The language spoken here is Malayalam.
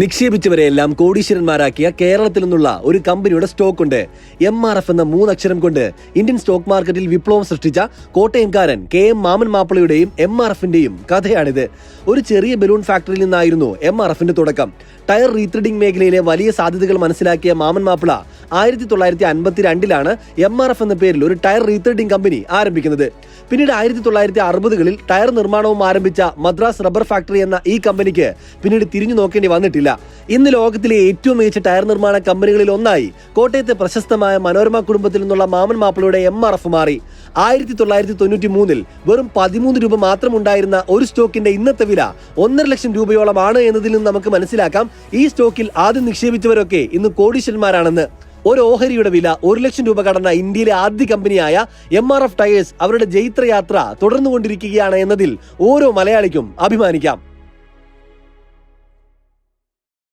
നിക്ഷേപിച്ചവരെയെല്ലാം കോടീശ്വരന്മാരാക്കിയ കേരളത്തിൽ നിന്നുള്ള ഒരു കമ്പനിയുടെ സ്റ്റോക്ക് ഉണ്ട് എം ആർ എഫ് എന്ന മൂന്നക്ഷരം കൊണ്ട് ഇന്ത്യൻ സ്റ്റോക്ക് മാർക്കറ്റിൽ വിപ്ലവം സൃഷ്ടിച്ച കോട്ടയംകാരൻ കെ എം മാമൻ മാപ്പിളയുടെയും എം ആർ എഫിന്റെയും കഥയാണിത്. ഒരു ചെറിയ ബലൂൺ ഫാക്ടറിയിൽ നിന്നായിരുന്നു എം ആർ എഫിന്റെ തുടക്കം. ടയർ റീത്രെഡിംഗ് മേഖലയിലെ വലിയ സാധ്യതകൾ മനസ്സിലാക്കിയ മാമൻ മാപ്പിള ആയിരത്തി തൊള്ളായിരത്തി അൻപത്തി രണ്ടിലാണ് എം ആർ എഫ് എന്ന പേരിൽ ഒരു ടയർ റീത്രെഡിംഗ് കമ്പനി ആരംഭിക്കുന്നത്. പിന്നീട് ആയിരത്തി തൊള്ളായിരത്തി അറുപതുകളിൽ ടയർ നിർമ്മാണവും ആരംഭിച്ച മദ്രാസ് റബ്ബർ ഫാക്ടറി എന്ന ഈ കമ്പനിക്ക് പിന്നീട് തിരിഞ്ഞു നോക്കേണ്ടി വന്നിട്ടില്ല. ഇന്ന് ലോകത്തിലെ ഏറ്റവും മികച്ച ടയർ നിർമ്മാണ കമ്പനികളിൽ ഒന്നായി കോട്ടയത്തെ പ്രശസ്തമായ മനോരമ കുടുംബത്തിൽ നിന്നുള്ള മാമൻ മാപ്പിളയുടെ എം ആർ എഫ് മാറി. ആയിരത്തി തൊള്ളായിരത്തി തൊണ്ണൂറ്റി മൂന്നിൽ വെറും പതിമൂന്ന് രൂപ മാത്രം ഉണ്ടായിരുന്ന ഒരു സ്റ്റോക്കിന്റെ ഇന്നത്തെ വില ഒന്നര ലക്ഷം രൂപയോളമാണ് എന്നതിൽ നിന്ന് നമുക്ക് മനസ്സിലാക്കാം. ഈ സ്റ്റോക്കിൽ ആദ്യം നിക്ഷേപിച്ചവരൊക്കെ ഇന്ന് കോടീശ്വരന്മാരാണെന്ന്. ഒരു ഓഹരിയുടെ വില ഒരു ലക്ഷം രൂപ കടന്ന ഇന്ത്യയിലെ ആദ്യ കമ്പനിയായ എം ആർ എഫ് ടയേഴ്സ് അവരുടെ ജൈത്രയാത്ര തുടർന്നുകൊണ്ടിരിക്കുകയാണ് എന്നതിൽ ഓരോ മലയാളിക്കും അഭിമാനിക്കാം.